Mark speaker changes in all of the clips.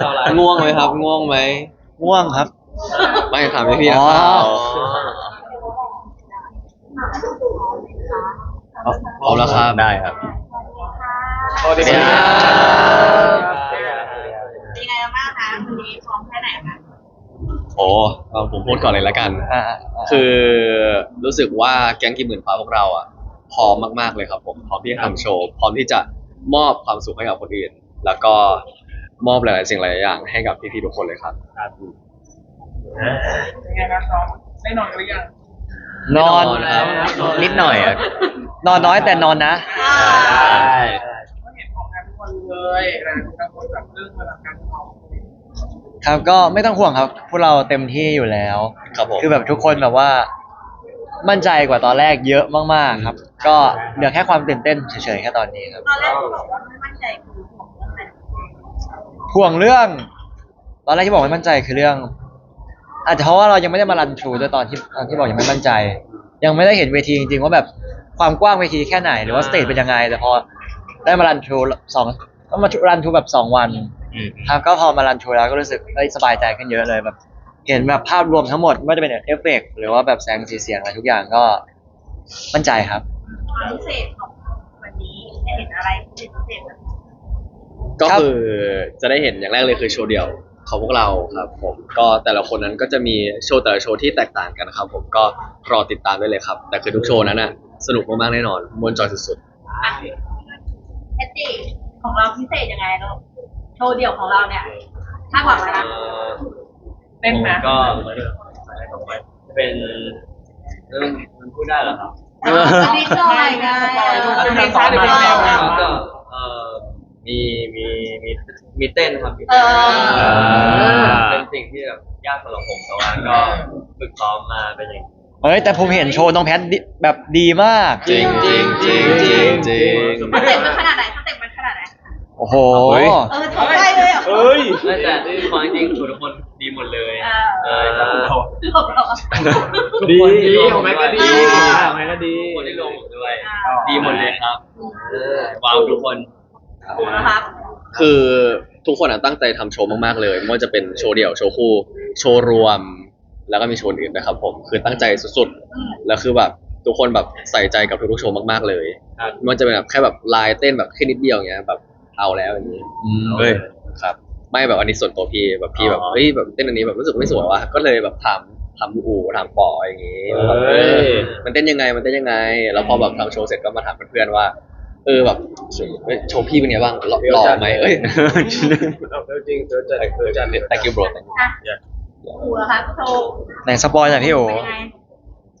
Speaker 1: ชาวไร่ง่วงไหมครับ ง่วงไหม
Speaker 2: ง่วงครับ
Speaker 1: ไม่ถามพี่พี่ๆ
Speaker 2: อ๋
Speaker 1: นะ
Speaker 2: อ
Speaker 1: ครับพร้อมแล้วครับได้ครับ
Speaker 3: สวัสดี
Speaker 1: ค
Speaker 3: ค
Speaker 1: รั
Speaker 3: รับ
Speaker 4: เป็นยังไงบ้างคะวันนี้พร้อมแค่ไหนคะ
Speaker 1: โอ้เอาผมพูดก่อนเลยละกัน
Speaker 2: อ่า
Speaker 1: คือรู้สึกว่าแก๊งกิมหมื่นฟ้าพวกเราอะพร้อมมากๆเลยครับผมพร้อมที่จะทำโชว์ พร้อมที่จะมอบความสุขให้กับคนอื่น แล้วก็ มอบหลายๆสิ่งหลายๆอย่างให้กับพี่ๆทุกคนเลยครับ
Speaker 3: เป็นไงครับน้องได้นอนกันหรือยัง
Speaker 2: นอน
Speaker 1: นอนครับ
Speaker 2: นิดหน่อยอะนอนน้อยแต่นอนนะ
Speaker 3: ก็เห็นของงานทุกคนเลยนะทุกคนแบบเรื่องเวลาการทำ
Speaker 2: ครับก็ไม่ต้องห่วงครับ พวกเราเต็มที่อยู่แล้ว
Speaker 1: ครับผม
Speaker 2: คือแบบทุกคนแบบว่า มั่นใจกว่าตอนแรกเยอะมากๆครับ ก็เหลือแค่ความตื่นเต้นเฉยๆแค่ตอนนี้ครับ
Speaker 4: ตอนแรกที่บอกว่าไม่มั่นใจคือของเรื่องอะไร
Speaker 2: ห่วงเรื่อง ตอนแรกที่บอกไม่มั่นใจคือเรื่อง อาจจะเพราะว่าเรายังไม่ได้มารันทรูด้วยตอนที่ตอนที่บอกยังไม่มั่นใจ ยังไม่ได้เห็นเวทีจริงๆว่าแบบความกว้างเวทีแค่ไหนหรือว่าสเตจเป็นยังไง แต่พอได้มารันทรูสองก็มารันทรูแบบสองวันครับก็พอมารันทรูแล้วก็รู้สึกเอ้ยสบายใจขึ้นเยอะเลยแบบ เห็นแบบภาพรวมทั้งหมดไม่ว่าจะเป็นเอฟเฟกต์หรือว่าแบบแสงสีเสียงอะไรทุกอย่างก็มั่นใจครับ
Speaker 4: ความพิเศษของวันนี้จะเห็นอะไรพิเศษแบบ
Speaker 1: ก็
Speaker 2: ครับ
Speaker 1: คือจะได้เห็นอย่างแรกเลยคือโชว์เดี่ยวของพวกเราครับผมก็แต่ละคนนั้นก็จะมีโชว์แต่ละโชว์ที่แตกต่างกันนะครับผมก็รอติดตามได้เลยครับ แต่คือทุกโชว์นั้นน่ะสนุกมากๆแน่นอนมวนจอยสุด
Speaker 4: แพตตี้ของเราพิเศษยังไงเราโชว์เดี่ยวของเราเนี่ยคาดหวังอะไรนะ
Speaker 3: เต้นนะ
Speaker 5: ก็เป็นเรื่องมันพูดได้เหรอครับ
Speaker 4: อันนี้คืออะไรไง
Speaker 3: เป็นเพลงช้าหรือเพลงเร็ว
Speaker 5: แล้วก็เอ่อ มีมีมีมีเต้นครับมี
Speaker 4: เอ
Speaker 5: เต้น
Speaker 4: อ
Speaker 5: เป็นสิ่งที่แบบยากสำหรับผมแต่ว่าก็ฝึกซ้อมมาเป็นอย่าง
Speaker 2: เอ้ยแต่ผมเห็นโชว์น้องแพทดิแบบดีมาก
Speaker 1: ๆจริงจริงจริงจริงจริง
Speaker 4: สเต็ปมันขนาดไหนสเต็ปมันขนาดไหน
Speaker 2: โอ้โห
Speaker 1: เฮ้ย
Speaker 4: เออทำได้เลยเหรอ
Speaker 3: เฮ้ย
Speaker 5: ไม่แต่ที่ความจริงทุกคนดีหมดเลย
Speaker 4: เอ
Speaker 5: เอ
Speaker 4: อ
Speaker 5: อครับ
Speaker 3: ดี
Speaker 5: ทุกคน
Speaker 3: ของแม็กก็ดี
Speaker 5: ทุ
Speaker 3: ของแม็กก็ดี
Speaker 5: กคนที่ลงผมด้วย ดีหมดเลยครับเออว้าวทุกคน
Speaker 4: นะครับ
Speaker 1: คือทุกคนอะตั้งใจทำโชว์มากๆเลยไม่ว่าจะเป็นโชว์เดี่ยวโชว์คู่โชว์รวม แล้วก็มีโชว์อื่นนะครับผมคือตั้งใจสุดๆแล้วคือแบบทุกคนแบบใส่ใจกับทุกๆโชว์มากๆเลย
Speaker 5: ครับ
Speaker 1: ไม่ว่าจะเป็นแบบแค่แบบลายเต้นแบบแค่นิดเดียวอย่างเงี้ยแบบเอาแล้วอย่างนี้
Speaker 5: เฮ้ย
Speaker 1: ครับไม่แบบอันนี้ส่วนตัวพี่แบบพี่แบบ
Speaker 5: อ๋อ
Speaker 1: เฮ้ยแบบเต้นอันนี้แบบรู้สึกไม่สวยว่ะก็เลยแบบทำทำอู่ทำปออย่างงี้
Speaker 5: เอ้ย
Speaker 1: แบบเออมันเต้นยังไงมันเต้นยังไง แล้วพอแบบทำโชว์เสร็จก็มาถามเพื่อนๆว่า เออแบบเฮ้ยโชว์พี่เป็นไงบ้างหล่อหล่อไหมเอ้ย
Speaker 3: เอาจริงเจอจัดเจอจัด
Speaker 1: thank you bro thank you
Speaker 4: อะครูนะคะโชว์
Speaker 2: ไหนสปอยหน่อยพี่โอ
Speaker 4: เป็นยังไง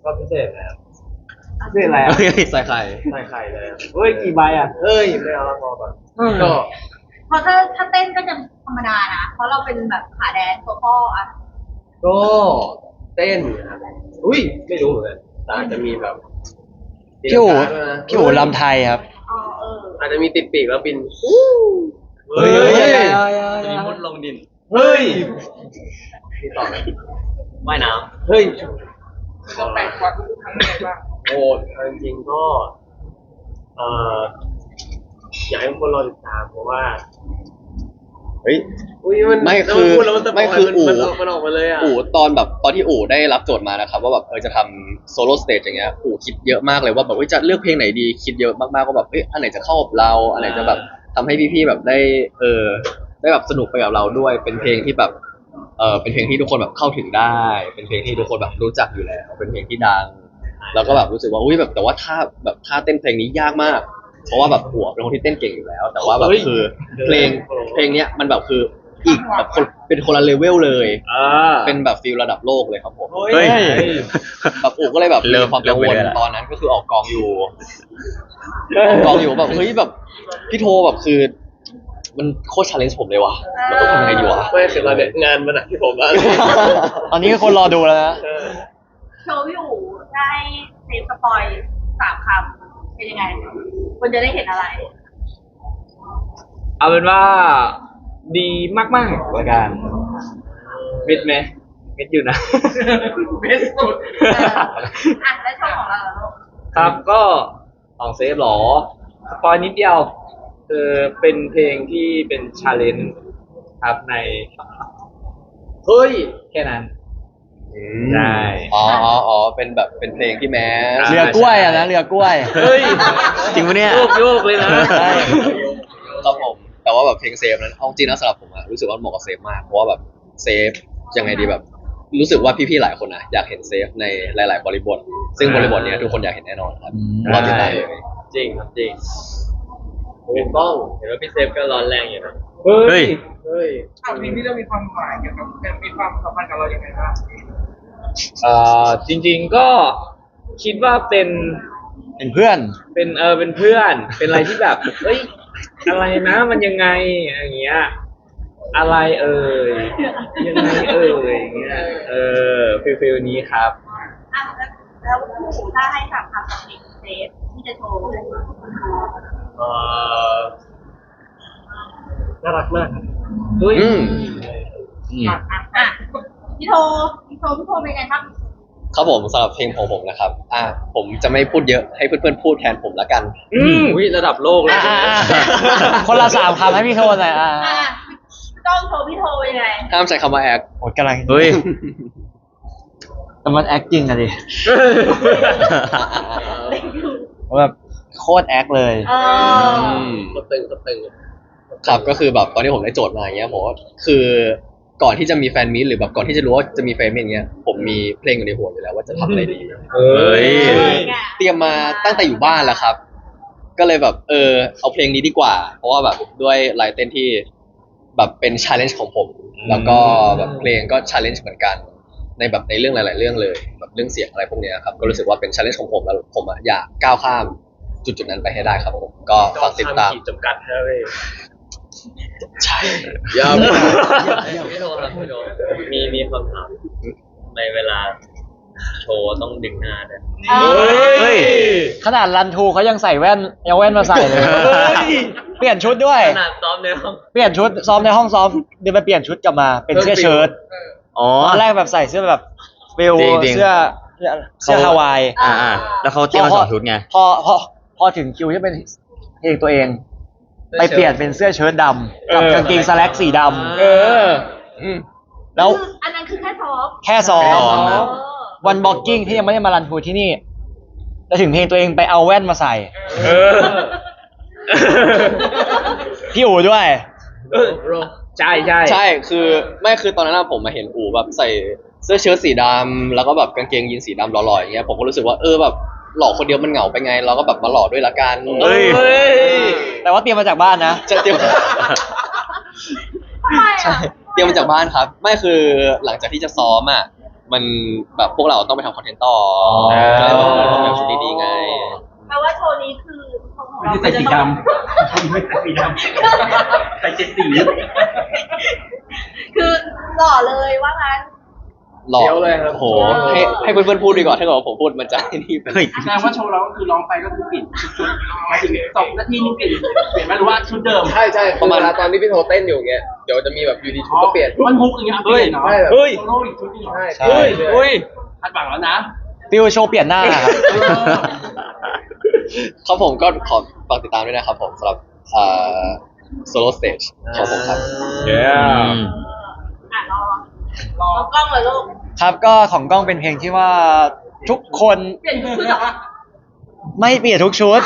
Speaker 3: ก็พิเศษนะครับพิเศษอะไรอะ
Speaker 1: ใส่ไข่
Speaker 3: ใส่ไข่เลยอะเฮ้ยกี่ใบอะเฮ้ยไม่เอาละพอก่อนก็
Speaker 4: เพราะถ้าถ้าเต้นก็จะธรรมดานะ เพราะเราเป็นแบบขาแดนตัวพ่ออะ
Speaker 3: ก็เต้นนะครับอุ้ยไม่รู้เหมือนกันแต่อาจจะมีแบบ
Speaker 2: พี่โอ
Speaker 3: ตีลังกาด้วยนะ
Speaker 2: พี่โอลำไทยครับ
Speaker 4: อ๋อเออ
Speaker 3: อาจจะมีติดปีกแล้วบิน
Speaker 2: เฮ้ยเฮ้ยเฮ้ย
Speaker 5: จะมีมุดลงดิน
Speaker 3: เฮ้ยมีต่อไหม
Speaker 5: ว่ายน้
Speaker 3: เฮ้ยจะแปลกกว่าทุกครั้งเลยป่ะโอ้เอาจริงๆก็เอ่ออยากให้ทุกคนรอติดตามเพราะว่า
Speaker 1: เฮ้ย
Speaker 3: อุ้ยมัน
Speaker 1: ไม่คือ
Speaker 3: พูดแล้วมันสปย
Speaker 1: ไม่คืออู๋
Speaker 3: มันมันออกมาเลยอะ
Speaker 1: อู่ตอนแบบตอนที่อู่ได้รับโจทย์มานะครับ ว่าแบบเออจะทำโซโล่สเตจอย่างเงี้ยอู่คิดเยอะมากเลยว่าแบบเฮ้ยจะเลือกเพลงไหนดีคิดเยอะมากๆว่าแบบเอ้ยอันไหนจะเข้ากับเราอันไหนจะแบบทำให้พี่ๆแบบได้เออได้แบบสนุกไปกับเราด้วย เป็นเพลงที่แบบเออเป็นเพลงที่ทุกคนแบบเข้าถึงได้ เป็นเพลงที่ทุกคนแบบรู้จักอยู่แล้วเป็นเพลงที่ดัง แล้วก็แบบรู้สึกว่าอุ้ยแบบแต่ว่าท่าแบบท่าเต้นเพลงนี้ยากมาก เพราะว่าแบบหัวเป็นคนที่เต้นเก่งอยู่แล้ว แต่ว่าแบบคือเพลงเพลงเนี้ยมันแบบคือ อีกแบบคนเป็นคนละเลเวลเลย
Speaker 3: อ่า
Speaker 1: เป็นแบบฟิลระดับโลกเลยครับผม
Speaker 2: เฮ้ย
Speaker 1: แบบอู๋ก็เลยแบบ
Speaker 2: เริ่
Speaker 1: มี
Speaker 2: ม
Speaker 1: ความกังวล
Speaker 2: เริ่มไปเลยละ
Speaker 1: ตอนนั้นก็คือออกกองอยู่ ออกกองอยู่แบบเฮ้ยแบบพี่โทแบบคือ มันโคตรชาเลนจ์ผมเลยว่ะเราต้องทำยังไงดีวะ
Speaker 3: ไม่คือเราเนี่ยงานมันอะที่ผมว่า
Speaker 2: ตอนนี้ก็คนรอดูแล้วนะ
Speaker 3: เออ
Speaker 4: โชว์อยู่ได้เซฟสปอยสามคำเป็นยังไงคนจะได้เห็นอะไร
Speaker 6: เอาเป็นว่า ดีมากๆละกันมิดไหมมิดอยู่นะ
Speaker 3: เบสสุด
Speaker 4: เอออะแล้วโชว์ของเราเหรอลูก
Speaker 6: ครับก็ของเซฟหรอสปอยนิดเดียวคือเป็นเพลงที่เป็นชาเลนจ์ครับใน
Speaker 5: เฮ้ย
Speaker 6: แค่นั้น
Speaker 1: อื
Speaker 6: ใช่
Speaker 1: อ๋ออ๋ออ๋อเป็นแบบเป็นเพลงที่แม้
Speaker 2: เรือกล้วยอะนะเรือกล้วย
Speaker 6: เฮ้ย
Speaker 2: จริงปะเนี่ย
Speaker 6: โยกโยกเลยนะ
Speaker 2: ใช่
Speaker 1: ครับผม แต่ว่าแบบเพลงเซฟนั้นเอาจริงนะสำหรับผมอะรู้สึกว่าเหมาะกับเซฟมากเพราะว่าแบบเซฟยังไงดีแบบ รู้สึกว่าพี่ๆหลายคนอะอยากเห็นเซฟในหลาย ๆ บริบท ซึ่งบริบทเนี้ยทุกคนอยากเห็นแน่นอนครับ
Speaker 2: อืม
Speaker 1: รอติดตามเลย
Speaker 5: จริงครับจริงถูกต้องเห็นว่าพี่เซฟก็ร้อนแรงอยู่นะ
Speaker 6: เฮ้ย
Speaker 5: เฮ้ย
Speaker 7: เอาเพลงที่เรามีความหมายเกี่ยวกับมีความสัมพันธ์กับเราอย่างไรบ้าง
Speaker 6: เอ่อจริง ๆก็คิดว่าเป็น
Speaker 2: เป็นเพื่อน
Speaker 6: เป็นเออเป็นเพื่อน เป็นอะไรที่แบบเอ้ย อะไรนะ มันยังไงอย่างเงี้ย อะไรเอ่ยยังไงเอ่ยอย่างเงี้ยเออฟิลฟิลนี้ครับ
Speaker 4: อะแล้วแล้วผู้ถ้าให้สามคำกับเพลงเซฟที่จะโชว์
Speaker 5: เอ่อน่ารักมากครับ
Speaker 6: เฮ้ย
Speaker 1: อืม
Speaker 4: อะอะพี่โทพี่โทพี่โทเป็นไงครับ
Speaker 1: ครับผมสำหรับเพลงของผมนะครับ อ่า ผมจะไม่พูดเยอะให้เพื่อนๆพูดแทนผมละกัน
Speaker 6: อืม
Speaker 5: อุ้ยระดับโลกเลย
Speaker 2: อ่าอ่าอ่าคนละสามคำให้พี่โทนหน่อยอ่า
Speaker 4: อะต้องโชว์พี่โทเป็นยังไง
Speaker 1: ห้ามใช้คำว่าแอค
Speaker 2: โอ้ยกำลังเฮ้ยแต่มันแอคจริงอะดิแบบโคตรแอคเลย
Speaker 4: เออ
Speaker 5: สตึงสตึง
Speaker 1: ครับก็คือแบบตอนที่ผมได้โจทย์มาอย่างเงี้ยผมว่าคือ ก่อนที่จะมีแฟนมิตหรือแบบก่อนที่จะรู้ว่าจะมีแฟนมิตอย่างเงี้ยผมมีเพลงอยู่ในหัวอยู่แล้วว่าจะทำอะไรดี
Speaker 6: เฮ้ย
Speaker 1: เตรียมมาตั้งแต่อยู่บ้านแล้วครับ ก็เลยแบบ เออ เอาเพลงนี้ดีกว่า เพราะว่าแบบด้วยลายเต้นที่แบบเป็นชาเลนจ์ของผม แล้วก็แบบเพลงก็ชาเลนจ์เหมือนกัน ในแบบในเรื่องหลาย ๆ เรื่องเลย แบบเรื่องเสียงอะไรพวกเนี้ยครับ ก็รู้สึกว่าเป็นชาเลนจ์ของผมแล้วผมอะอยากก้าวข้ามจุดจุดๆนั้นไปให้ได้ครับผม ก็ฝากติดตาม
Speaker 5: ขีดจำกัดนะเว้ย
Speaker 1: ใช่
Speaker 5: ยาวไม่โดนครับไม่โดนมีมีคำถามในเวลาโชว์ต้องดึงหน้าด้วย
Speaker 4: เออ
Speaker 2: เฮ้ย ขนาดรันทูเขายังใส่แว่นเอาแว่นมาใส่เลย เปลี่ยนชุดด้วย
Speaker 5: ขนาดซ้อมในห้อง
Speaker 2: เปลี่ยนชุดซ้อมในห้องซ้อมเดินไปเปลี่ยนชุดกลับมาเป็นเสื้อเชิ้ต
Speaker 8: อ๋อ
Speaker 2: ตอนแรกแบบใส่เสื้อแบบเวล
Speaker 8: จริงๆ
Speaker 2: เสื้อเสื้อเสื้อฮาวาย
Speaker 8: อ่าอ่าแล้วเขาเตรียมมาสองชุดไง
Speaker 2: พอพอพอถึงคิวที่เป็นเพลงตัวเอง ไปเปลี่ยนเป็นเสื้อเชิ้ตดำกับ
Speaker 6: เออ
Speaker 2: กางเกงสแล็กสีด
Speaker 6: เออำ
Speaker 2: แล้ว
Speaker 4: คืออันนั้นคือแค่ซ้อม
Speaker 2: แค่ซ้อ
Speaker 8: แค่ซ้อ
Speaker 2: ม
Speaker 8: มนะ
Speaker 2: วันบ็อกกิ้งที่ยังไม่ได้มารันทูที่นี่แล้วถึงเพลงตัวเองไปเอาแว่นมาใส่
Speaker 6: เออ
Speaker 2: พี่อู๋ด้วย
Speaker 6: เออใช่ใช่
Speaker 1: ใช่คือไม่คือตอนนั้นอะผมมาเห็นอู๋แบบใส่เสื้อเชิ้ตสีดำแล้วก็แบบกางเกงยีนสีดำหล่อๆอย่างเงี้ยผมก็รู้สึกว่าเออแบบ หล่อคนเดียวมันเหงาไปไง เราก็แบบมาหล่อด้วยละกัน
Speaker 8: เฮ้ย
Speaker 6: เฮ้ย
Speaker 2: แต่ว่าเตรียมมาจากบ้านนะ
Speaker 1: จะเตรียม
Speaker 4: ทำไมอะ
Speaker 1: เตรียมมาจากบ้านครับ ไม่คือหลังจากที่จะซ้อมอะมันแบบพวกเราต้องไปทำคอนเทนต์ต่ออ
Speaker 2: อ
Speaker 1: ก็เลยแบบมันต้องแบบชุดดีๆไง
Speaker 4: แปลว่าโชว์นี้คือของเรา
Speaker 7: ใส่สีดำไม่ใส่สีดำใส่เจ็ดสี
Speaker 4: คือหล่อเลยว่างั้น
Speaker 1: หล่อ
Speaker 5: เดี๋ยวเลยครับ
Speaker 1: โอ้โหให้ให้เพื่อนๆพูดดีกว่าถ้าเกิดว่าผมพูดมันจะให้นี่ไป
Speaker 8: เฮ้ย
Speaker 7: แสดงว่าโชว์เราก็คือร้องไปก็คือเปลี่ยนชุดหมายถึงสองนาทีนึงเปลี่ยนเปลี่ยนไหมหรือว่าชุดเดิม
Speaker 5: ใช่ใช่ประมาณตอนที่พี่โทเต้นอยู่เงี้ยเดี๋ยวจะมีแบบอยู่ดีชุดก็เปลี่ยน
Speaker 7: มันฮุกอย่างเงี้ยเปลี่ยนเนาะ
Speaker 5: ใช่แบบ
Speaker 6: เฮ้ย
Speaker 7: โซโล่อีกชุดหนึงเหรอ
Speaker 5: ใช่
Speaker 2: ใช่
Speaker 6: เฮ้ยเฮ้ย
Speaker 7: คาดหวังแล้วนะ
Speaker 2: ฟิลโชว์เปลี่ยนหน้าครับ
Speaker 1: ครับผมก็ขอฝากติดตามด้วยนะครับผมสำหรับเอ่อ solo stage ของผมครับ
Speaker 6: yeah
Speaker 4: อะรอรอ กล้องเลยลูก
Speaker 2: ครับก็ของกล้องเป็นเพลงที่ว่าทุกคน
Speaker 4: เปลี่ยนชุดเหรอ
Speaker 2: ไม่เปลี่ยนทุกชุด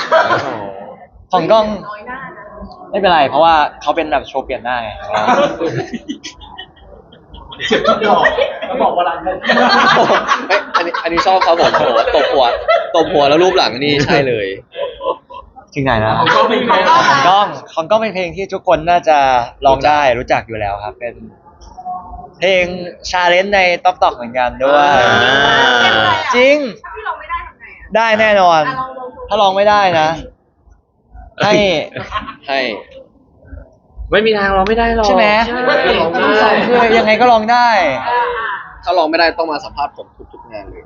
Speaker 2: ของกล้อง
Speaker 4: น้อยหน้านะ
Speaker 2: ไม่เป็นไร เพราะว่าเขาเป็นแบบโชว์เปลี่ยนหน้าไง
Speaker 7: เจ็บชุดหลอกแล้วบอกว่ารันกัน
Speaker 1: เอ้ยอันนี้อันนี้ชอบครับผมโอ้โหตบหัวตบหัวแล้วรูปหลังนี่ใช่เลย
Speaker 2: ถึงไหนนะ
Speaker 7: ของก็เป็นไง
Speaker 2: ของกล้องของกล้องเป็นเพลงที่ทุกคนน่าจะร้องได้รู้จักอยู่แล้วครับ เป็น เพลงชาเลนจ์ในต๊อกตอกเหมือนกันด้วย
Speaker 8: อ่า
Speaker 2: จริง
Speaker 4: ถ้าพี่ลองไม่ได้ทำไงอะ
Speaker 2: ได้แน่นอน
Speaker 4: อะลองลองดู
Speaker 2: ถ้าร้องไม่ได้นะ ให้
Speaker 1: ให้
Speaker 6: ไม่มีทางเราไม่ได้หรอก
Speaker 2: ใช่ไหม
Speaker 6: ใช่
Speaker 2: คือยังไงก็ร้องได้
Speaker 4: อะอะ
Speaker 1: ถ้าลองไม่ได้ต้องมาสัมภาษณ์ผมทุกๆงานเลย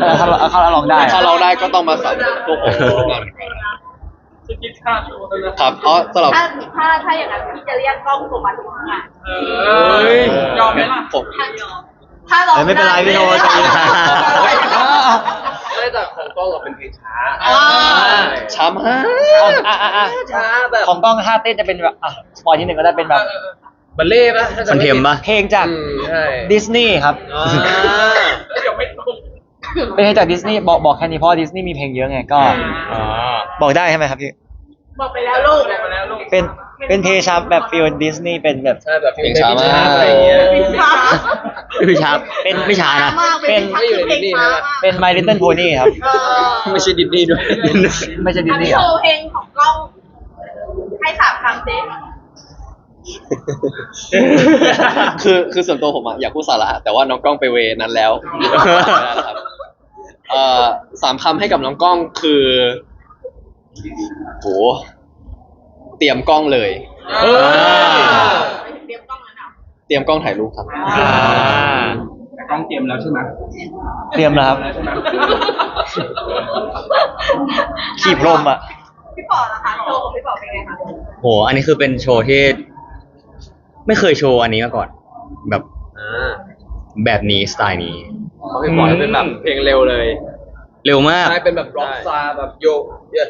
Speaker 2: เออถ้าเราถ้าเราร้องได้
Speaker 1: ถ้าเราได้ก็ต้องมาสัมภาษณ์พวกผมทุกๆงานเหมือนกัน
Speaker 7: จะคิดค่าโชว์แล้วนะครับ
Speaker 1: อ๋อสำหรับ
Speaker 4: ถ้าถ้าถ้าอย่างนั้นพี่จะเรียกกล้องส่งมาทุกงาน
Speaker 7: เออยอมไหมล่ะ
Speaker 1: ผม
Speaker 4: ถ้ายอมถ้าลอง
Speaker 2: เอ้ยไม่เป็นไรพี่โทษใจเย็น
Speaker 5: ไม่แต่ของกล้องอะเป็นเพลงช้า
Speaker 4: อ่า
Speaker 1: ช้ำฮะ
Speaker 2: ของอะอะอะ
Speaker 5: ช้าแบบ
Speaker 2: ของกล้องท่าเต้นจะเป็นแบบอะสปอยที่หนึ่งก็ได้เป็นแบบ
Speaker 6: บัลเล่ปะถ้า
Speaker 8: คอนเทมปะ
Speaker 2: เพลงจาก
Speaker 6: อืมใช่
Speaker 2: ดิสนีย์ครับ
Speaker 6: อ่า
Speaker 7: เดี๋ยวไม่ตรง
Speaker 2: เป็นเพลงจากดิสนีย์บอกบอกแค่นี้เพราะดิสนีย์มีเพลงเยอะไงก็
Speaker 8: อ๋อ
Speaker 2: บอกได้ใช่ไหมครับพี่
Speaker 4: บอกไปแล้วลูก
Speaker 7: มาแล้วลูก
Speaker 2: เป็น เป็นเพลงชาแบบฟิลดิสนีย์เป็นแบบ
Speaker 6: ใช่แบบ
Speaker 1: เพลงช้ามาก
Speaker 6: อะไรอย่างเงี้ย
Speaker 8: ไม่ช้าเป็นไม่ช้านะ
Speaker 2: เป็น
Speaker 6: ไม่อยู่ในดิสนีย์ใช่ไหม
Speaker 2: เป็น My Little Pony ครับ
Speaker 6: ไม่ใช่ดิสนีย์ด้วย
Speaker 2: ไม่ใช่ดิสนีย์
Speaker 4: โช
Speaker 2: อะ
Speaker 4: ว์เพลงของกล้องให้สามคำสิ
Speaker 1: คือคือส่วนตัวผมอะอยากพูดสาระ แต่ว่าน้องกล้องไปเวนั้นแล้วนะครับเอ่อสามคำให้กับน้องกล้องคือโหเตรียมกล้องเลย
Speaker 6: เออ
Speaker 4: เตรียมกล้องแล้วนะ
Speaker 1: เตรียมกล้องถ่ายรูปครับ
Speaker 8: อ่า
Speaker 7: แต่กล้องเตรียมแล้วใช่ไหม
Speaker 2: เตรียมแล้วครับ
Speaker 7: แล้วใช่ไหม
Speaker 2: ขี่พรมอะ
Speaker 4: พี่ป๋อล่ะคะโชว์ของพี่ป๋อเป็นไงคะ
Speaker 8: โห อันนี้คือเป็นโชว์ที่ ไม่เคยโชว์อันนี้มาก่อน แบบ
Speaker 6: อ่า
Speaker 8: แบบนี้สไตล์นี้
Speaker 6: เขาให้ปล่อยเป็นแบบเพลงเร็วเลย
Speaker 8: เร็วมาก
Speaker 6: ใช่เป็นแบบร็อกซาร์แบบโยกเยอะ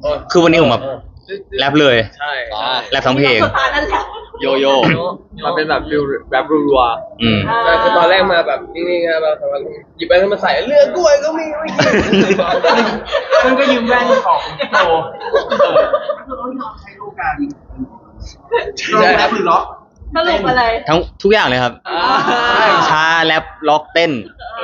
Speaker 6: เคื
Speaker 8: อวันนี้ผมแบบ แรปเลย
Speaker 6: ใช่
Speaker 1: อ่า
Speaker 8: แรปทั้งเพลง
Speaker 4: สุดท้ายนั่นแหละ
Speaker 1: โยโย่
Speaker 6: มันเป็นแบบฟิลแบบรัว
Speaker 8: อืม
Speaker 6: ๆใช่คือตอนแรกมาแบบนิ่งๆนะแบบหยิบไปแล้วมาใส่เลือกกล้วยก็มีไม่กิน
Speaker 7: ซึ่งก็ยืมแว่นของโตเออคือต้องยอมใช้ลูกกัน
Speaker 6: ใช่ครับ
Speaker 7: คือล็อก
Speaker 4: สรุปอะไร
Speaker 8: ทั้งทุกอย่างเลยครับ
Speaker 6: อ่า
Speaker 8: ช้าแรปล็อกเต้น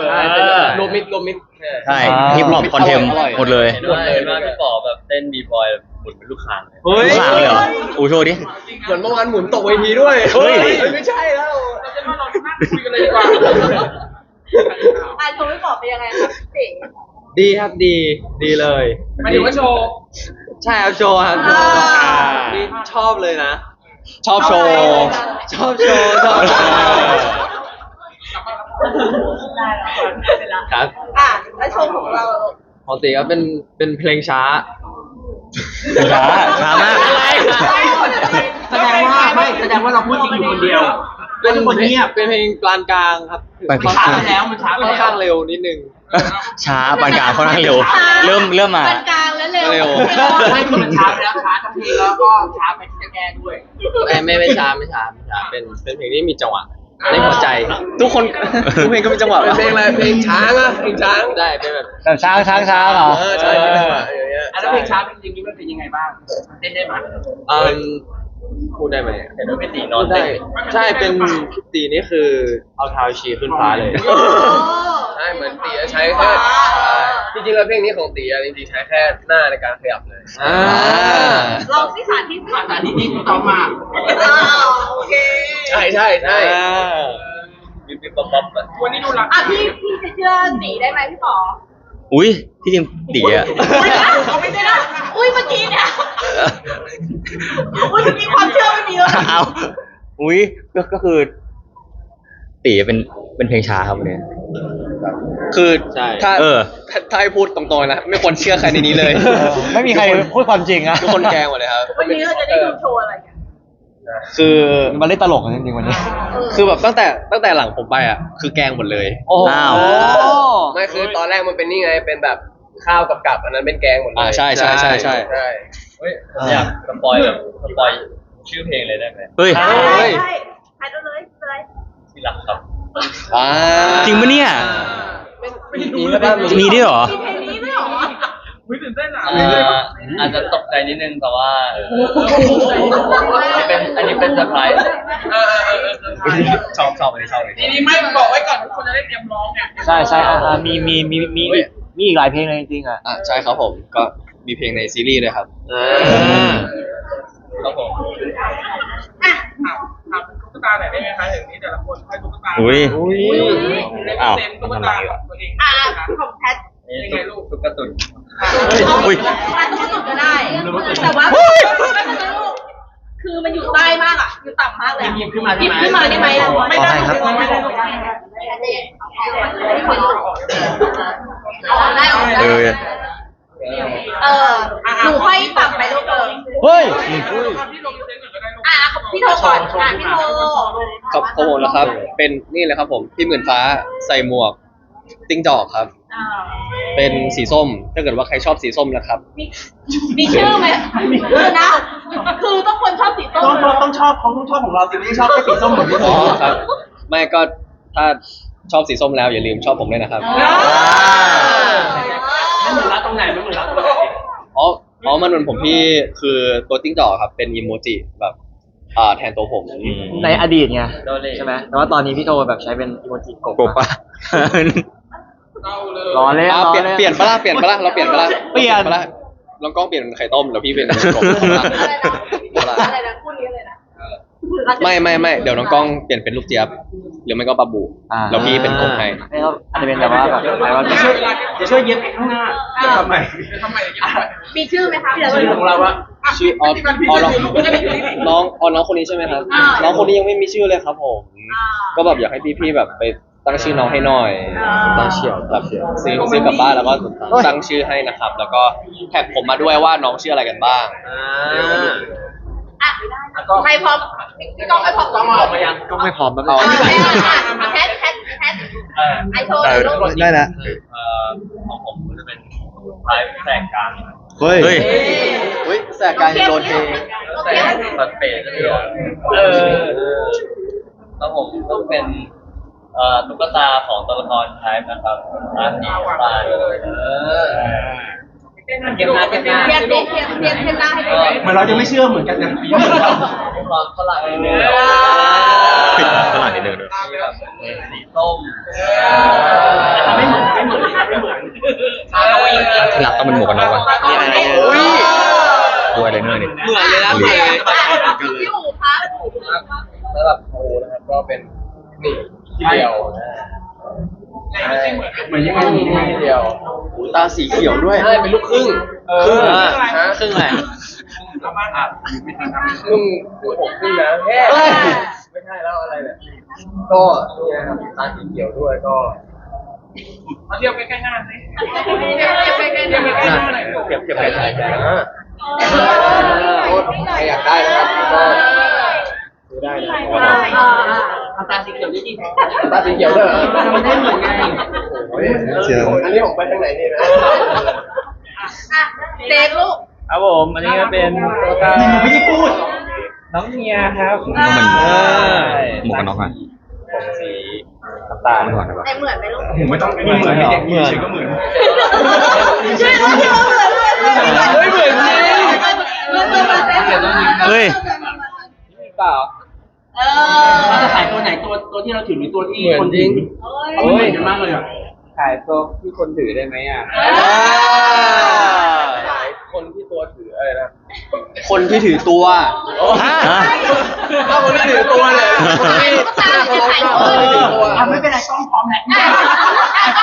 Speaker 6: ใช่เป็นแบบโรวมมิดโรวมมิ ด
Speaker 8: ใช่
Speaker 2: อ่า
Speaker 8: ฮิปฮอปคอนเทม
Speaker 1: อร่อย
Speaker 8: หมดเลย
Speaker 5: เห็นว่าเห็นว่าพี่ป๋อแบบเต้นบีบอยหมุนเป็นลูกคางเลย
Speaker 6: เฮ้ย
Speaker 8: ทุกอย่างเลยเหรออูโชว์ดิ
Speaker 6: เหมือนเมื่อวานหมุนตกเวทีด้วย
Speaker 8: เฮ้ย
Speaker 6: ไม่ใช่แล้ว
Speaker 7: เราจะมาลองนั่งคุยกันเลยดีกว่า
Speaker 4: อะโชว์พี่ป๋อเป็นยังไงคะพี่
Speaker 6: ดีครับดีดีเลย
Speaker 7: หมายถึงว่าโชว์
Speaker 6: ใช่ครับโชว์ครับโชว์นี่ชอบเลยนะ
Speaker 1: ชอบโชว์
Speaker 6: ชอบโชว์ชอบโชว์ ครับ
Speaker 4: อะแล้วโชว์ของเรา
Speaker 6: ปกติก็เป็นเป็นเพลงช้า
Speaker 8: ช้าช้ามาก
Speaker 6: อะไร
Speaker 7: แสดงว่าไม่แสดงว่าเราพูดจริงอยู่คนเดียว
Speaker 6: เป็น
Speaker 7: คนเงียบ
Speaker 6: เป็นเพลงปานกลางครับ
Speaker 8: ปานก
Speaker 7: มัน
Speaker 8: ลาง
Speaker 7: ช้าไปแล้วมันช้าไป
Speaker 6: ค่อน
Speaker 7: แล้ว
Speaker 6: ข้างเร็วนิดนึง
Speaker 8: ช้าปานกลางค่อนข้างเร็ว เริ่มเริ่มมา
Speaker 4: ปานกลางแล้วเร็ว
Speaker 1: เร็ว
Speaker 7: ไม่คือมันช้าไปแล้วช้าทั้งเพลงแล้วก็ช้าไปที่จะแก้ด้วย
Speaker 6: ไม่ไม่ไม่ช้าไม่ช้าไม่ช้าเป็นเป็นเพลงที่มีจังหวะ ในหัวใจ
Speaker 1: ทุกคน ทุกเพลงก็มีจังหวะ
Speaker 6: เป็นเพลงอะไรเพลงช้างอะเพลงช้างได้เป็นแบบ
Speaker 2: แบบช้างช้างช้างเหรอ
Speaker 6: เออใช่มีจังหวะอย่างเงี้ย
Speaker 7: อะแล้วเพลงช้าเป็นจริงๆมันเป็นยังไงบ้างมันเต้นได้ไหม
Speaker 6: เออ พูดได้ไหม
Speaker 5: เห็นว่าพี่ตีนอน
Speaker 6: ได้
Speaker 5: เต้น
Speaker 6: ใช่เป็นตีนี่คือเอาเท้าชี้ขึ้นฟ้าเลย
Speaker 4: โอ้
Speaker 6: ใช่เหมือนตีจะใช้แค่ใช่จริงๆแล้วเพลงนี้ของตีอะจริงๆใช้แค่หน้าในการขยับเลยอ่า
Speaker 4: ลองที่สาธิต
Speaker 7: ภาษาที่นี่ต่อมา
Speaker 4: อ้าวโอเค
Speaker 6: ใช่ใช่ใช่
Speaker 5: วิบวิบปั๊บปั๊บอะ
Speaker 7: วันนี้ดูรัก
Speaker 4: อะพี่พี่จะเชื่อหนีได้ไหมพี่ป๋อ
Speaker 8: อุ้ยที่จริงตีอะ
Speaker 4: เขาไม่ได้นะอุ้ยเมื่อกี้เนี่ยอุ้ยมีความเชื่อไม่มีเลย
Speaker 8: เอาอุ้ยก็ก็คือ ตีเป็นเป็นเพลงช้าครับวันนี้
Speaker 1: คือ
Speaker 6: ใช่
Speaker 1: ถ้า
Speaker 8: เออ
Speaker 1: ถ้าถ้าให้พูดตรงๆนะ ไม่ควรเชื่อใครในนี้เลย
Speaker 2: เออไม่มีใครพูดความจริงอะ
Speaker 1: ทุกคนแกล้งหมดเลยครับ
Speaker 4: วันนี้เราจะได้ดูโชว์อะไรกัน
Speaker 1: คือ
Speaker 2: มาเล่นตลกกันจริงๆวันนี้
Speaker 1: คือแบบตั้งแต่ตั้งแต่หลังผมไปอะ คือแกล้งหมดเลย
Speaker 2: โอ้โห
Speaker 8: อ้าว
Speaker 6: ไม่คือตอนแรกมันเป็นนี่ไงเป็นแบบข้าวกับกับอันนั้นเป็นแกงหมดเลย
Speaker 1: อ่าใช่ใช่ใช่ใช่
Speaker 6: ใช่
Speaker 5: เฮ้ยผมอยากสปอยแบบสปอยชื่อเพลงเลยได้ไหม
Speaker 8: เฮ้ย
Speaker 4: ใช่
Speaker 6: เฮ้ย
Speaker 4: ใช่ใช่ได้เลยเลย
Speaker 5: ที่รักครับ
Speaker 1: อ่า
Speaker 8: จริงปะเนี่ย
Speaker 6: มีใช่ปะ
Speaker 8: มีด้วยเหรอ
Speaker 4: มีเพลงนี้ด้วยเหรอ
Speaker 7: อุ้ยตื่นเต้นอะ
Speaker 5: เอ่ออาจจะตกใจนิดนึงแต่ว่าอันนี้เป็นอันนี้เป็นเซอร์ไพรส์
Speaker 7: เออเออเออเออ
Speaker 5: ชอบชอบอันนี้ชอบอัน
Speaker 7: ที
Speaker 5: นี้
Speaker 7: นี้ไม่บอกไว้ก่อนทุกคนจะได้เตรียมร้องไง
Speaker 2: ใช่ใช่อะอะมีมีมีมีมีมีอีกหลายเพลงเลยจริงๆอะ
Speaker 1: อ่าใช่ครับผมก็มีเพลงในซีรีส์ด้วยครับ
Speaker 6: อ่า
Speaker 5: ครับผม
Speaker 4: อะ
Speaker 7: ถามถามตุ๊กตาหน่อยได้ไหมคะอย่างนี้แต่ละคนให้ตุ๊กตา
Speaker 8: อุ้ย
Speaker 7: เล่น
Speaker 8: อ้าว
Speaker 7: เต็มตุ๊กตาของตัวเอง
Speaker 4: อะ
Speaker 7: นะคะ
Speaker 4: ของแพท
Speaker 5: นี่ตุ๊กตุ๊กตุน
Speaker 8: อุ้ย
Speaker 4: อะตุ๊กตุ่นก็ได้ แต่ว่าไม่เป็นไรลูกคือมันอยู่ใต้มากอะ อยู่ต่ำมากเลยอะ
Speaker 7: หยิบขึ้นมา
Speaker 4: หยิบขึ้นมาได้ไหมอะ
Speaker 2: ขอให้ครับ
Speaker 7: ไม่ได้
Speaker 4: เอาได้เอาได้
Speaker 8: เออ
Speaker 4: เออ หนูค่อยต่ำไปลูกเออ
Speaker 2: เฮ้ย
Speaker 7: ที่ลงยูเซนก่อนก็ได้ลูก
Speaker 4: อะพี่โทรก่อนอะพี่โทร
Speaker 1: ครับของผมนะครับ เป็นนี่เลยครับผม พี่หมื่นฟ้าใส่หมวก ติ้งจอกครับ
Speaker 4: อ่า
Speaker 1: เป็นสีส้ม ถ้าเกิดว่าใครชอบสีส้มนะครับ
Speaker 4: มีมีชื่อไหมมีชื่อนะ คือต้องคนชอบสีส้ม
Speaker 7: ต้องต้องต้องชอบเขาต้องชอบของเราสิไม่ได้ชอบแค่สีส้มเหมือนที่
Speaker 1: อ๋
Speaker 7: สี
Speaker 1: อครับ ไม่ก็ถ้าชอบสีส้มแล้วอย่าลืมชอบผมด้วยนะครับ
Speaker 7: ไม่เหมือนรักตรงไหนไม่เหมือนรักตรงไหน
Speaker 1: อ๋อ อ๋อ มันเหมือนผมที่คือตัวจิ้งจอกครับ เป็นอีโมจิแบบอ่าแทนตัวผม
Speaker 2: ในอดีตไง
Speaker 5: โดนเลย
Speaker 2: ใช่ไหมแต่ว่าตอนนี้พี่โทแบบใช้เป็นอีโมจิกบ
Speaker 8: กบปะ
Speaker 2: รอเล่น
Speaker 1: อ่าร
Speaker 2: อ
Speaker 1: เปลี่ยน
Speaker 2: เล่น
Speaker 1: เปลี่ยนปะล่ะเปลี่ยนปะล่ะเราเปลี่ยนปะล่ะ
Speaker 2: เปลี่ยน
Speaker 1: ปะล่ะลองกล้องเปลี่ยนเป็นไข่ต้มแล้วพี่เป็นกบปะล่ะ
Speaker 4: อะไรนะอะไรนะคู่นี้เลยนะ
Speaker 1: ไม่ไม่ไม่เดี๋ยวน้องกล้องเปลี่ยนเป็นลูกเจี๊ยบหรือไม่ก็ปลาบู
Speaker 2: อ่า
Speaker 1: แล้วพี่เป็นกบให้
Speaker 2: ไม่ก็อาจจะเป็นแบบว่าแบบอะไรว่า
Speaker 7: จะช่วยจะช่วยเย็บไปข้างหน้าทำไม
Speaker 4: มีชื่อไหมคะ
Speaker 7: ชื่อของเราว่า
Speaker 1: ชื่ออ๋ออ๋อน้องน้องอ๋อน้องคนนี้ใช่ไหมครับน้องคนนี้ยังไม่มีชื่อเลยครับผม ก็แบบอยากให้พี่ๆแบบไป ตั้งชื่อน้องให้หน่อยตั้งเชียวแบบซื้อซื้อกลับบ้านแล้วก็ตั้งชื่อให้นะครับ แล้วก็แท็กผมมาด้วยว่าน้องชื่ออะไรกันบ้าง
Speaker 4: อะใครพร้อมพี่ก้องไม่พร้อม
Speaker 7: ต้องมาออกมายัง
Speaker 2: ก็ไม่พร้อมแบบ
Speaker 1: เอา
Speaker 4: แพทแพทแพทไอโชว์ลูก
Speaker 2: ได้แล้ว
Speaker 5: เอ่อของผมก็จะเป็นไลฟ์แตกกลาง
Speaker 2: เฮ้ย
Speaker 8: เฮ้ย
Speaker 1: เฮ้ยแสกการโดนเท
Speaker 5: แต่ตัดเปรตจะเดียว
Speaker 7: เออ
Speaker 5: แล้วผมก็เป็น เอ่อตุ๊กตาของตัวละครไทป์นะครับร้านนี้ตาเลยเออ
Speaker 7: เก็บหน้าเก็บหน้า
Speaker 4: เทียบเทียบเทียบเทียบเทียบหน้าให้ดู
Speaker 7: เหมือนเราจะไม่เชื่อเหมือนกันนะ
Speaker 5: ความฝรั่งนิดนึง
Speaker 8: ฝรั่งนิดนึงด้วย
Speaker 5: มีแบบสีส้ม
Speaker 7: แต่ไม่เหมือนไม่เหมือนไม่เหมือน
Speaker 8: ที่รักต้องเป็นหมวกกันน็อกวะ
Speaker 1: อุ้ย
Speaker 8: ด้วยอะไรเนอร์นี่
Speaker 1: เหมือนเลยนะ
Speaker 8: เหมือนเลย
Speaker 4: พี่หูคะ
Speaker 5: สำหรับโอนะครับก็เป็น นี่ที่เดียวนะ
Speaker 7: เหมือนยังไงยังไง
Speaker 5: ที่เดียว
Speaker 1: หูตาสีเขียวด้วย
Speaker 5: ใช่เป็นลูกครึ่ง
Speaker 7: ครึ่ง
Speaker 5: อะครึ่งอะไร
Speaker 7: แล้วบ้านอะไม่ทันทำ
Speaker 5: ครึ่งครึ่งผมครึ่งนะแค่ไม่ใช่แล้วอะไรเนี่ยก็นี่นะครับตาสีเขียวด้วยก็
Speaker 7: มาเทียบใกล้ๆหน้าสิ
Speaker 4: เทียบเทียบใกล้ๆเทียบใกล้ๆหน้า
Speaker 5: เก็บเก็บไปใช้ใจนะ
Speaker 1: ใครอยากได้นะครับก็
Speaker 5: ซื้อได้นะ
Speaker 7: ทำตาสีเขียวได้ดี
Speaker 5: ตาสีเขียวด้วยเหรอ
Speaker 7: มันได้เหมือนไง
Speaker 8: เชียว
Speaker 5: อันนี้ผมไปทางไหนนี่นะ
Speaker 4: อะเดฟลูก
Speaker 6: ครับผมอันนี้ก็เป็นตุ๊กตา
Speaker 7: นี่ไม่ได้พูด
Speaker 6: น้องเมียครับ
Speaker 8: ผมว่ามัน
Speaker 6: เออ
Speaker 8: หมวกกันน็อกอะ
Speaker 5: ผมสีน้ำตาล
Speaker 8: มันก่อนได้ปะ
Speaker 4: แต่เหมือนไหมลูก
Speaker 7: ผมไม่ต้องไม่เหมือนเด็กมีชื่อก็เหมือน
Speaker 4: ช่วยเราเถอะเหมือนเหมือน
Speaker 6: เฮ้ยเหมือนจริง
Speaker 8: เฮ้ย
Speaker 6: เปล่า
Speaker 4: เอ
Speaker 7: เรา
Speaker 4: อ
Speaker 7: จะขายตัวไหนตัวตัวที่เราถือหรือตัวที่
Speaker 5: เหมือน
Speaker 7: คน
Speaker 5: จริ
Speaker 7: ถื
Speaker 5: ง
Speaker 7: อเขาเหมือนกันมากเลยอะ
Speaker 6: ขายตัวที่คนถือได้ไหมอะ
Speaker 5: คนที่ตัวถืออะไรนะ
Speaker 1: คนที่ถือตัว
Speaker 8: ฮะ
Speaker 5: ถ้าคนที่ถือตัวเนี่ยคนที่
Speaker 4: ตาจะถ่าย
Speaker 5: คนที่ถือตัว
Speaker 7: อะไม่เป็นไรกล้องพร้อมแล้ว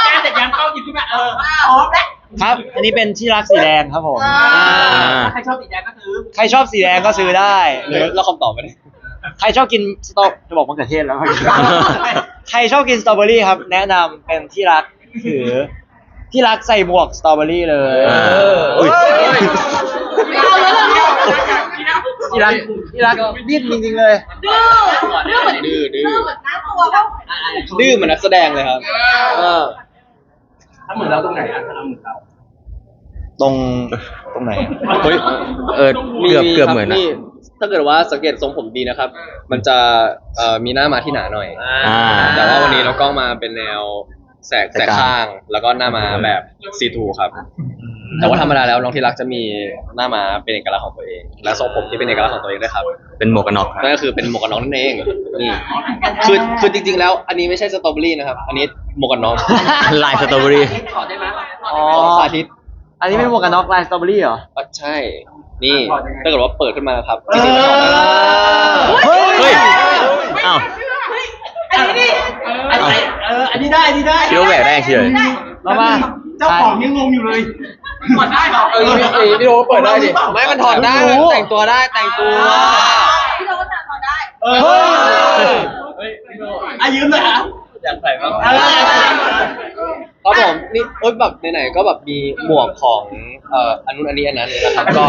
Speaker 7: แก้แต่ยังกล้องหยิบขึ้นมาเออพร้อมแล้ว
Speaker 2: ครับ อันนี้เป็นที่รักสีแดงครับผม
Speaker 7: ใครชอบสีแดงก็ซื้อ
Speaker 2: ใครชอบสีแดงก็ซื้อได้หรือ
Speaker 1: แล้วคำตอบไปเลย
Speaker 2: ใครชอบกินสตรอจะบอกมะเขือเทศแล้วใครชอบกินสตรอเบอรี่ครับ แนะนำเป็นที่รักถือ ที่รักใส่หมวกสตรอเบอรี่เลย
Speaker 8: อ่า
Speaker 2: เฮ้ย
Speaker 4: ไม่เอาแล้วเหรอ
Speaker 2: ที่รักที่รักดิ้นจริงๆเลย
Speaker 4: ดื้อดื้อเหมือน
Speaker 1: ดื้อดื้อ
Speaker 4: เหมือนน้าตัวเขา
Speaker 1: ดื้อเหมือนนักแสดงเลยครับ เออ
Speaker 7: ถ้าเหมือนเราตรงไหนอะถ้าเราเหมือนเรา
Speaker 2: ตรงตรงไหน
Speaker 8: เฮ้ยเออเกือบเกือบเหมือนนะ
Speaker 1: ถ้าเกิดว่าสังเกตทรงผมดีนะครับ มันจะเอ่อมีหน้ามาที่หนาหน่อย
Speaker 8: อ่า
Speaker 1: แต่ว่าวันนี้เรากล้องมาเป็นแนวแสก
Speaker 8: แส
Speaker 1: แส
Speaker 8: ก
Speaker 1: ก
Speaker 8: กลาง
Speaker 1: ข้าง แล้วก็หน้ามาแบบซีทูครับ แต่ว่าธรรมดาแล้วน้องที่รักจะมีหน้ามาเป็นเอกลักษณ์ของตัวเอง และทรงผมที่เป็นเอกลักษณ์ของตัวเองด้วยครับ
Speaker 8: เป็นหมวกกันน็อกครับ
Speaker 1: นั่นก็คือเป็นหมวกกันน็อกนั่นเองนี่คือคือจริงๆแล้ว อันนี้ไม่ใช่สตรอเบอรี่นะครับ อันนี้หมวกกันน็อก
Speaker 8: ลายสตรอเบอรี่
Speaker 7: ถอดได้ไหม
Speaker 2: อ๋อ
Speaker 1: ของสาธิต
Speaker 2: อันนี้เป็นหมวกกันน็อกลายสตรอเบอรี่เหรอ
Speaker 1: อะใช่ นี่ถ้าเกิดว่าเปิดขึ้นมาครับจริงๆแล้วถอดได้
Speaker 2: เฮ้ย
Speaker 8: เฮ้ย อ้าว
Speaker 4: อันนี้ดิ
Speaker 7: อันไหนเอออันนี้ได้อันนี้ได้
Speaker 8: คิดว่าแหวกได้เฉย
Speaker 2: เรามา
Speaker 7: เจ้าของยังงงอยู่เลยถอดได้เหรอ
Speaker 5: เออพี่พี่โดเปิดได้ดิ
Speaker 1: ไม่มันถอดได้
Speaker 2: รู้
Speaker 1: มันแต่งตัวได้แต่งตัว
Speaker 4: พี่โดนถอดได้
Speaker 7: เออ
Speaker 2: เฮ้ย
Speaker 5: เฮ้ยพี่โด
Speaker 7: อะยืมเลยอะ
Speaker 5: อยากใส่บ้าง
Speaker 7: เออ
Speaker 1: ครับผมนี่เอ้ยแบบไหนๆก็แบบมีหมวกของเอ่ออันนู้นอันนี้อันนั้นเลยนะครับก็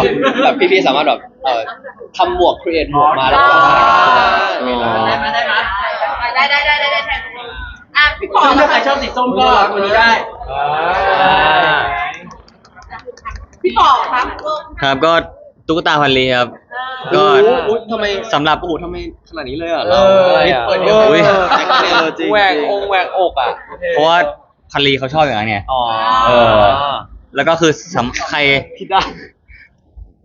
Speaker 1: แบบพี่ๆสามารถแบบเอ่อทำหมวกครีเอทหมวกมาแล้วก็
Speaker 7: ได้ไหมได้ไหม
Speaker 4: ได้ได้ได้ได้ได้แทนอะพี่ปอ
Speaker 7: ถ้าใครชอบสีส้มก็ตัวนี้ได้
Speaker 4: พี่ปอครับลูก
Speaker 8: ครับก็ตุ๊กตาพันลีครับก็
Speaker 1: โอ้โหทำไม
Speaker 8: สำหรับ
Speaker 1: โอ้โหทำไมขนาดนี้เลยอะ
Speaker 5: เอ
Speaker 1: เรา
Speaker 5: ออะไรอะ
Speaker 1: เปิดเยอะ
Speaker 8: อุ๊ย
Speaker 1: แจ็คเนลจริง
Speaker 5: แหวกองค์แหวกอกอะ
Speaker 8: เพราะว่า พันลีเขาชอบอย่างนั้นไง
Speaker 5: อ๋อ
Speaker 8: เออ แล้วก็คือสำใครที่ได้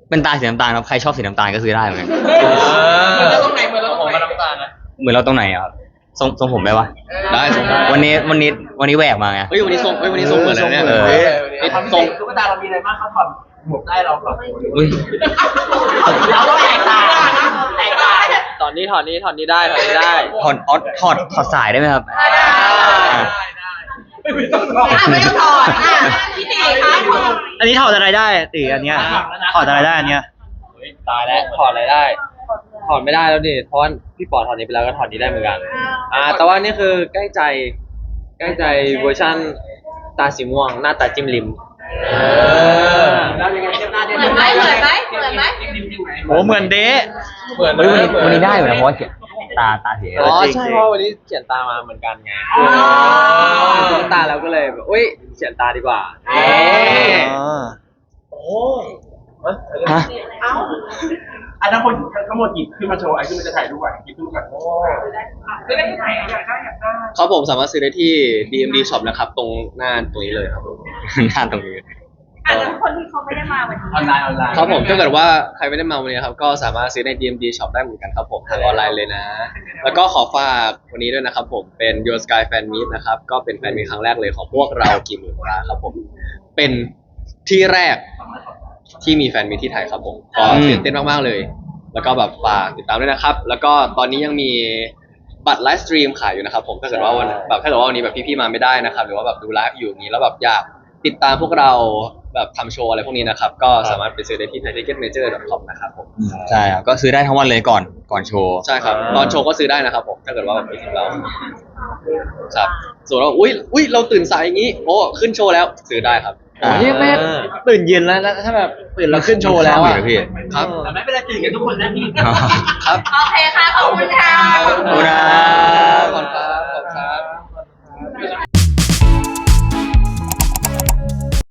Speaker 8: เป็นตาสีน้ำตาลครับใครชอบสีน้ำตาลก็ซื้อได้เหมือนกัน
Speaker 7: เหมือนเราตรงไหนเหมือนเราตรงไหน
Speaker 8: เหมือนเราตรงไหนอะครับทรงทรงผมได้ปะ
Speaker 1: ได้ทรงได้
Speaker 8: วันนี้วันนี้วันนี้แหวกมาไง
Speaker 1: เฮ้ยวันนี้ทรงเฮ้ยวันนี้ทรงเหมือนเลยเนี่ย
Speaker 8: เออ
Speaker 1: เฮ้ย
Speaker 7: นี่
Speaker 1: นี่
Speaker 7: ทำ
Speaker 1: ท
Speaker 7: ท
Speaker 1: ร
Speaker 7: รงงตุ๊กตาเรามีอะไรบ้างเขาถอดหมวกได้เราถอด
Speaker 8: อุ้ย
Speaker 7: เราต้องแตกต่างแตกต่าง
Speaker 5: ตอนนี้ถอดนี้ถอดนี้ได้ถอดนี้ได้
Speaker 8: ถอดออดถอดถอดสายได้ไหมครับ
Speaker 4: ได้ ได้
Speaker 8: อะ
Speaker 7: ไม่ต้องถอด
Speaker 4: อะไม่ต้องถอดอะพี่ตีคะถอด
Speaker 2: อันนี้ถอดอะไรได้ตีอันเนี้ยถอดอะไรได้อันเนี้ย
Speaker 5: ตายแล้วถอดอะไรได้ ถอดไม่ได้แล้วดิเพราะว่าพี่ปอถอดนี้ไปแล้วก็ถอดนี้ได้เหมือนกัน อ่า แต่ว่านี่คือใกล้ใจ ใกล้ใจเวอร์ชันตาสีม่วง หน้าตาจิ้มลิม
Speaker 7: เออแล้วยังไงเทียบหน้า
Speaker 4: เหมือนไหมเหมือนไหมเหมือนไหม
Speaker 2: โอ้เหมือนเดะ
Speaker 5: เหมือน
Speaker 8: เฮ้ยวันนี้วันนี้ได้อยู่นะเพราะว่าเขียน ตาตาสี
Speaker 5: อ๋อ
Speaker 2: จริงๆ
Speaker 5: ใช่เพราะวันนี้เขียนตามาเหมือนกันไงเป็นตุ๊กตาแล้วก็เลยแบบอุ้ยเขียนตาดีกว่า
Speaker 2: อ๋อ
Speaker 8: ฮะ
Speaker 7: อันนั้นคนทั้งหมดหยิบขึ้นมาโชว์ไอ้ที่มันจะถ่ายรูปอะหยิบขึ้นมาก่อนจะได้ที่ไหนอยากได้อยากได้
Speaker 1: ครับผมสามารถซื้อได้ที่ DMD Shop นะครับ ตรงหน้าตรงนี้เลยครับผม
Speaker 8: หน้าตรงนี้
Speaker 4: อะแล้วคนที่เขาไม่ได้มาวันนี้
Speaker 7: ออนไลน์ออนไลน์
Speaker 1: ครับผมถ้าเกิดว่าใครไม่ได้มาวันนี้ครับก็สามารถซื้อใน DMD Shop ได้เหมือนกันครับผมทางออนไลน์เลยนะ แล้วก็ขอฝากวันนี้ด้วยนะครับผมเป็น Your Sky Fan Meet นะครับก็เป็นแฟนมีตครั้งแรกเลยของพวกเรากี่หมื่นราครับผมเป็นที่แรกที่มีแฟนมีตที่ไทยครับผมก็
Speaker 8: อืม
Speaker 1: ตื่นเต้นมากๆเลย แล้วก็แบบฝากติดตามด้วยนะครับ แล้วก็ตอนนี้ยังมีบัตรไลฟ์สตรีมขายอยู่นะครับผมถ้าเกิดว่าวันแบบถ้าเกิดว่าวันนี้แบบพี่ๆมาไม่ได้นะครับ หรือว่าแบบดูไลฟ์อยู่อย่างนี้แล้วแบบอยาก ติดตามพวกเราแบบทำโชว์อะไรพวกนี้นะครับ ก็สามารถไปซื้อได้ที่ t h a i t i c k e t m a j o r c o m นะครับผม
Speaker 8: ใช่ครับก็ซื้อได้ทั้งวันเลยก่อนก่อนโชว์
Speaker 1: ใช่ครับ ตอนโชว์ก็ซื้อได้นะครับผมถ้าเกิดว่าแบบไปถึงเราครับส่วนเราอุ้ยอุ้ยเราตื่นสายอย่างนี้โอ้ขึ้นโชว์แล้วซื้อได้ครับ
Speaker 8: อ๋อ
Speaker 2: นี่ไม่ตื่นเย็นแล้วนะถ้าแบบตื่นเราขึ้นโชว์แล้วอะ
Speaker 8: พี่
Speaker 1: ครับ
Speaker 7: แต่ไม่เป็นไรตื่นกันทุกคนนะพี่
Speaker 1: ครับ
Speaker 4: โอเคค่ะขอบคุณครับ
Speaker 8: ขอบคุณครั
Speaker 1: บขอบคุณครับ